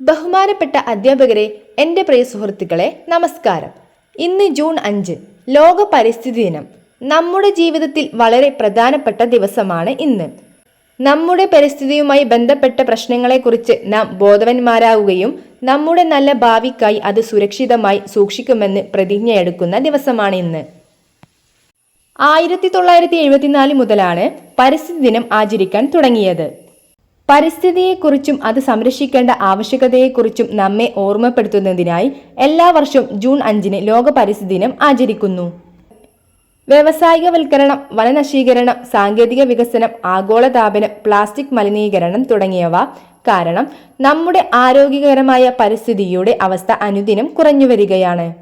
ബഹുമാനപ്പെട്ട അധ്യാപകരെ എന്റെ പ്രിയ സുഹൃത്തുക്കളെ നമസ്കാരം. ഇന്ന് ജൂൺ അഞ്ച് ലോക പരിസ്ഥിതി ദിനം. നമ്മുടെ ജീവിതത്തിൽ വളരെ പ്രധാനപ്പെട്ട ദിവസമാണ് ഇന്ന്. നമ്മുടെ പരിസ്ഥിതിയുമായി ബന്ധപ്പെട്ട പ്രശ്നങ്ങളെക്കുറിച്ച് നാം ബോധവന്മാരാകുകയും നമ്മുടെ നല്ല ഭാവിക്കായി അത് സുരക്ഷിതമായി സൂക്ഷിക്കുമെന്ന് പ്രതിജ്ഞയെടുക്കുന്ന ദിവസമാണ് ഇന്ന്. ആയിരത്തി തൊള്ളായിരത്തി എഴുപത്തിനാല് മുതലാണ് പരിസ്ഥിതി ദിനം ആചരിക്കാൻ തുടങ്ങിയത്. പരിസ്ഥിതിയെക്കുറിച്ചും അത് സംരക്ഷിക്കേണ്ട ആവശ്യകതയെക്കുറിച്ചും നമ്മെ ഓർമ്മപ്പെടുത്തുന്നതിനായി എല്ലാ വർഷവും ജൂൺ അഞ്ചിന് ലോക പരിസ്ഥിതി ദിനം ആചരിക്കുന്നു. വ്യവസായികവൽക്കരണം വനനശീകരണം സാങ്കേതിക വികസനം ആഗോളതാപനം പ്ലാസ്റ്റിക് മലിനീകരണം തുടങ്ങിയവ കാരണം നമ്മുടെ ആരോഗ്യകരമായ പരിസ്ഥിതിയുടെ അവസ്ഥ അനുദിനം കുറഞ്ഞു വരികയാണ്.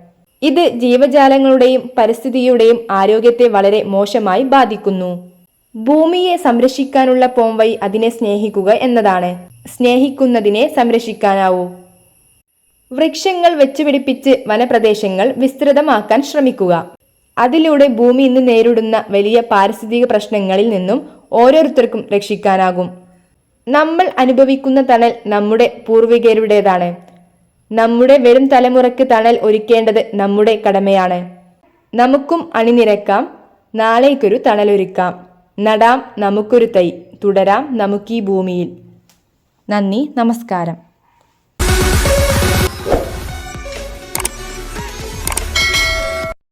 ഇത് ജീവജാലങ്ങളുടെയും പരിസ്ഥിതിയുടെയും ആരോഗ്യത്തെ വളരെ മോശമായി ബാധിക്കുന്നു. ഭൂമിയെ സംരക്ഷിക്കാനുള്ള പോംവഴി അതിനെ സ്നേഹിക്കുക എന്നതാണ്. സ്നേഹിക്കുന്നതിനെ സംരക്ഷിക്കാനാവൂ. വൃക്ഷങ്ങൾ വെച്ചുപിടിപ്പിച്ച് വനപ്രദേശങ്ങൾ വിസ്തൃതമാക്കാൻ ശ്രമിക്കുക. അതിലൂടെ ഭൂമി ഇന്ന് നേരിടുന്ന വലിയ പാരിസ്ഥിതിക പ്രശ്നങ്ങളിൽ നിന്നും ഓരോരുത്തർക്കും രക്ഷിക്കാനാകും. നമ്മൾ അനുഭവിക്കുന്ന തണൽ നമ്മുടെ പൂർവികരുടേതാണ്. നമ്മുടെ വരും തലമുറയ്ക്ക് തണൽ ഒരുക്കേണ്ടത് നമ്മുടെ കടമയാണ്. നമുക്കും അണിനിരക്കാം നാളേക്കൊരു തണലൊരുക്കാം. നടാം നമുക്കൊരു തൈ തുടരാം നമുക്കീ ഭൂമിയിൽ. നന്ദി നമസ്കാരം.